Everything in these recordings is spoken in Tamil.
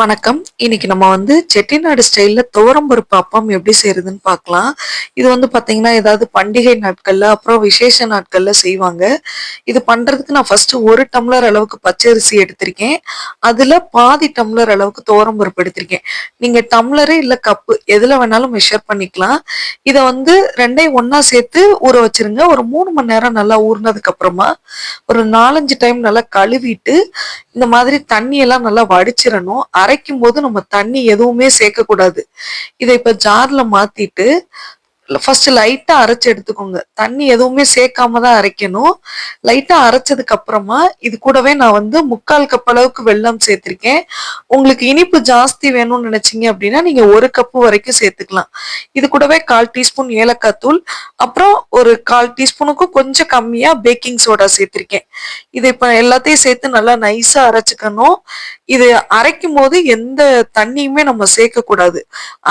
வணக்கம். இன்னைக்கு நம்ம வந்து செட்டிநாடு ஸ்டைல்ல துவரம்பருப்பு அப்பம் எப்படி செய்யறதுன்னு பார்க்கலாம். இது வந்து பாத்தீங்கன்னா ஏதாவது பண்டிகை நாட்கள்ல அப்புறம் விசேஷ நாட்கள்ல செய்வாங்க. இது பண்றதுக்கு நான் ஃபஸ்ட்டு ஒரு டம்ளர் அளவுக்கு பச்சரிசி எடுத்திருக்கேன். அதில் பாதி டம்ளர் அளவுக்கு துவரம்பருப்பு எடுத்திருக்கேன். நீங்க டம்ளரு இல்லை கப்பு எதில் வேணாலும் மெஷர் பண்ணிக்கலாம். இதை வந்து ரெண்டையும் ஒன்றா சேர்த்து ஊற வச்சிருங்க. ஒரு மூணு மணி நேரம் நல்லா ஊறினதுக்கு அப்புறமா ஒரு நாலஞ்சு டைம் நல்லா கழுவிட்டு இந்த மாதிரி தண்ணி எல்லாம் நல்லா வடிச்சிடணும். அரைக்கும் போது நம்ம தண்ணி எதுவுமே சேர்க்கக்கூடாது. இதை இப்போ ஜார்ல மாற்றிட்டு ஃபர்ஸ்ட் லைட்டாக அரைச்சி எடுத்துக்கோங்க. தண்ணி எதுவுமே சேர்க்காம தான் அரைக்கணும். லைட்டாக அரைச்சதுக்கு அப்புறமா இது கூடவே நான் வந்து முக்கால் கப் அளவுக்கு வெல்லம் சேர்த்திருக்கேன். உங்களுக்கு இனிப்பு ஜாஸ்தி வேணும்னு நினைச்சீங்க அப்படின்னா நீங்கள் ஒரு கப்பு வரைக்கும் சேர்த்துக்கலாம். இது கூடவே கால் டீஸ்பூன் ஏலக்காய் தூள் அப்புறம் ஒரு கால் டீஸ்பூனுக்கும் கொஞ்சம் கம்மியாக பேக்கிங் சோடா சேர்த்திருக்கேன். இதை இப்போ எல்லாத்தையும் சேர்த்து நல்லா நைஸாக அரைச்சிக்கணும். இது அரைக்கும் போது எந்த தண்ணியுமே நம்ம சேர்க்க கூடாது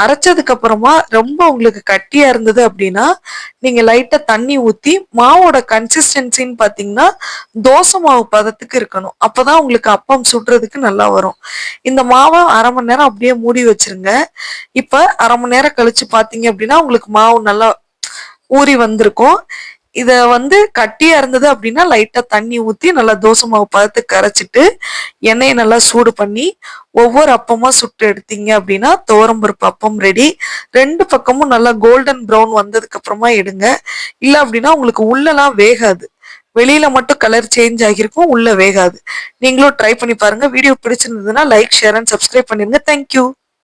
அரைச்சதுக்கு அப்புறமா ரொம்ப உங்களுக்கு கட்டியா இருந்தது அப்படின்னா நீங்க லைட்டா தண்ணி ஊத்தி மாவோட கன்சிஸ்டன்சின்னு பாத்தீங்கன்னா தோசை மாவு பதத்துக்கு இருக்கணும். அப்பதான் உங்களுக்கு அப்பம் சுடுறதுக்கு நல்லா வரும். இந்த மாவை அரை மணி நேரம் அப்படியே மூடி வச்சிருங்க. இப்ப அரை மணி நேரம் கழிச்சு பாத்தீங்க அப்படின்னா உங்களுக்கு மாவு நல்லா ஊறி வந்திருக்கும். இத வந்து கட்டியா இருந்தது அப்படின்னா லைட்டா தண்ணி ஊத்தி நல்லா தோசை மாவு பதத்துக்கு கரைச்சிட்டு எண்ணெயை நல்லா சூடு பண்ணி ஒவ்வொரு அப்பமா சுட்டு எடுத்தீங்க அப்படின்னா துவரம்பருப்பு அப்பம் ரெடி ரெண்டு பக்கமும் நல்லா கோல்டன் ப்ரௌன் வந்ததுக்கு அப்புறமா எடுங்க. இல்ல அப்படின்னா உங்களுக்கு உள்ளலாம் வேகாது. வெளியில மட்டும் கலர் சேஞ்ச் ஆகிருக்கும் உள்ள வேகாது. நீங்களும் ட்ரை பண்ணி பாருங்க. வீடியோ பிடிச்சிருந்ததுன்னா லைக் ஷேர் அண்ட் சப்ஸ்கிரைப் பண்ணிருங்க. Thank you